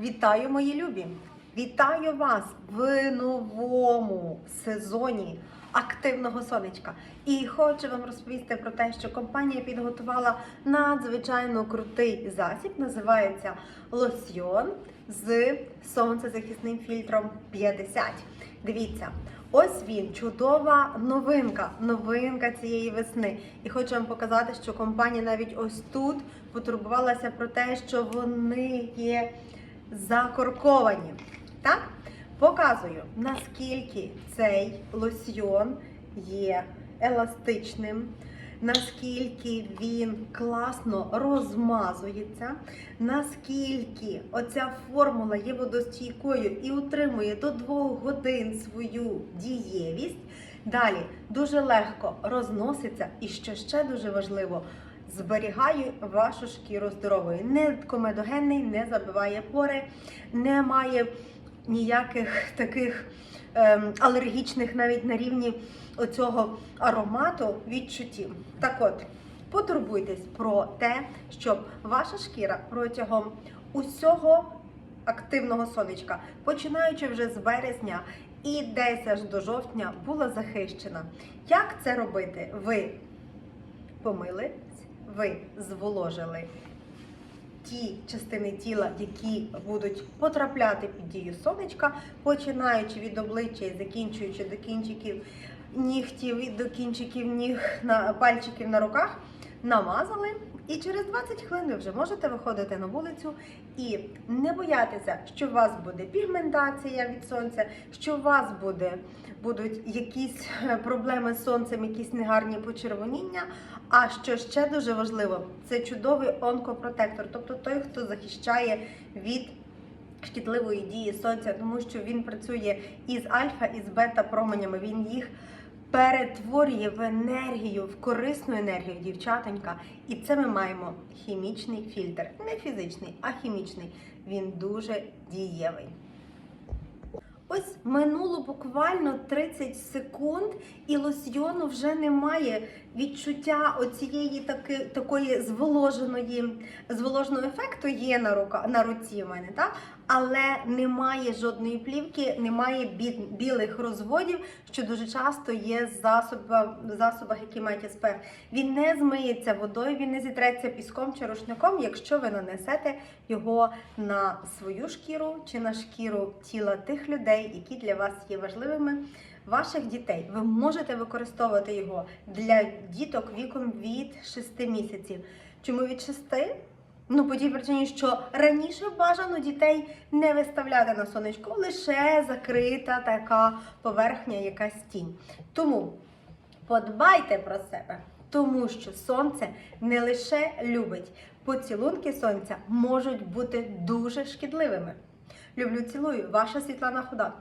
Вітаю, мої любі! Вітаю вас в новому сезоні активного сонечка. І хочу вам розповісти про те, що компанія підготувала надзвичайно крутий засіб. Називається лосьйон з сонцезахисним фільтром 50. Дивіться, ось він, чудова новинка, новинка цієї весни. І хочу вам показати, що компанія навіть ось тут потурбувалася про те, що вони є закорковані. Так? Показую, наскільки цей лосьйон є еластичним, наскільки він класно розмазується, наскільки оця формула є водостійкою і утримує до 2 годин свою дієвість. Далі дуже легко розноситься, і що ще дуже важливо, зберігає вашу шкіру здоровою. Не комедогенний, не забиває пори, не має ніяких таких ем, алергічних навіть на рівні оцього аромату відчуттів. Так от, потурбуйтесь про те, щоб ваша шкіра протягом усього активного сонечка, починаючи вже з березня і десь аж до жовтня, була захищена. Як це робити? Ви помили, ви зволожили ті частини тіла, які будуть потрапляти під дію сонечка, починаючи від обличчя і закінчуючи до кінчиків нігтів до кінчиків ніг на пальчиків на руках, намазали. І через 20 хвилин ви вже можете виходити на вулицю і не боятися, що у вас буде пігментація від сонця, що у вас буде, будуть якісь е, проблеми з сонцем, якісь негарні почервоніння. А що ще дуже важливо, це чудовий онкопротектор, тобто той, хто захищає від шкідливої дії сонця, тому що він працює із альфа і з бета променями. Він їх перетворює в енергію, в корисну енергію, дівчатонька. І це ми маємо хімічний фільтр, не фізичний, а хімічний. Він дуже дієвий. Ось минуло буквально 30 секунд, і лосьйону вже немає відчуття оцієї таки, такої зволоженої, зволоженого ефекту є на, рука, на руці в мене, так? але немає жодної плівки, немає бі, білих розводів, що дуже часто є в засобах, засобах, які мають СПФ. Він не змиється водою, він не зітреться піском чи рушником, якщо ви нанесете його на свою шкіру чи на шкіру тіла тих людей, які для вас є важливими. Ваших дітей ви можете використовувати його для діток віком від 6 місяців. Чому від 6? Ну, по тій причині, що раніше бажано дітей не виставляти на сонечко, лише закрита така поверхня, якась тінь. Тому подбайте про себе, тому що сонце не лише любить, поцілунки сонця можуть бути дуже шкідливими. Люблю, цілую, ваша Світлана Худа.